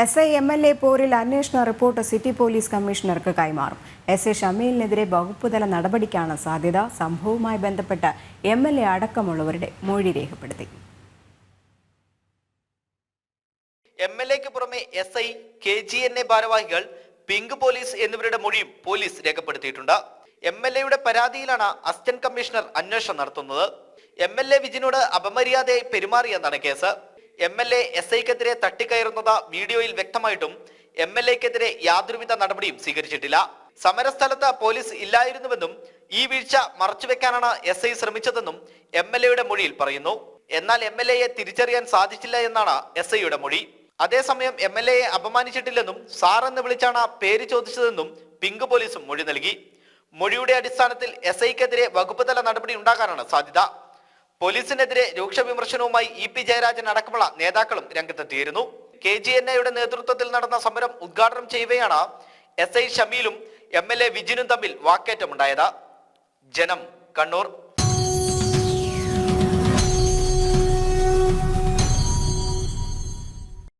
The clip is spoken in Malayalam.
S I M L A പോരിൽ അന്വേഷണ റിപ്പോർട്ട് സിറ്റി പോലീസ് കമ്മീഷണർക്ക് കൈമാറും. എസ് എ ഷമീലിനെതിരെ വകുപ്പുതല നടപടിക്കാണ് സാധ്യത. സംഭവവുമായി ബന്ധപ്പെട്ട് എം എൽ എ അടക്കമുള്ളവരുടെ മൊഴി രേഖപ്പെടുത്തി. എം എൽ എക്ക് പുറമെ S I K G N A ഭാരവാഹികൾ പിങ്ക് പോലീസ് എന്നിവരുടെ മൊഴിയും പോലീസ് രേഖപ്പെടുത്തിയിട്ടുണ്ട്. എം എൽ എയുടെ പരാതിയിലാണ് അസിസ്റ്റന്റ് കമ്മീഷണർ അന്വേഷണം നടത്തുന്നത്. എം എൽ എ വിജിനോട് അപമര്യാദയായി പെരുമാറിയെന്നാണ് case. M L A S ഐക്കെതിരെ തട്ടിക്കയറുന്നത് വീഡിയോയിൽ വ്യക്തമായിട്ടും എം എൽ എക്കെതിരെ യാതൊരുവിധ നടപടിയും സ്വീകരിച്ചിട്ടില്ല. സമരസ്ഥലത്ത് പോലീസ് ഇല്ലായിരുന്നുവെന്നും ഈ വീഴ്ച മറച്ചുവെക്കാനാണ് എസ് ഐ ശ്രമിച്ചതെന്നും എം എൽ എയുടെ മൊഴിയിൽ പറയുന്നു. എന്നാൽ എം എൽ എയെ തിരിച്ചറിയാൻ സാധിച്ചില്ല എന്നാണ് എസ് ഐയുടെ മൊഴി. അതേസമയം എം എൽ എയെ അപമാനിച്ചിട്ടില്ലെന്നും സാർ എന്ന് വിളിച്ചാണ് പേര് ചോദിച്ചതെന്നും പിങ്ക് പോലീസും മൊഴി നൽകി. മൊഴിയുടെ അടിസ്ഥാനത്തിൽ എസ് ഐക്കെതിരെ വകുപ്പ് തല നടപടി ഉണ്ടാകാനാണ് സാധ്യത. പോലീസിനെതിരെ രൂക്ഷ വിമർശനവുമായി ഇ പി ജയരാജൻ അടക്കമുള്ള നേതാക്കളും രംഗത്തെത്തിയിരുന്നു. കെ ജി എൻ എയുടെ നേതൃത്വത്തിൽ നടന്ന സമരം ഉദ്ഘാടനം ചെയ്യവെയാണ് എസ് ഐ ഷമീലും എം എൽ എ വിജിനും തമ്മിൽ വാക്കേറ്റമുണ്ടായത്. ജനം കണ്ണൂർ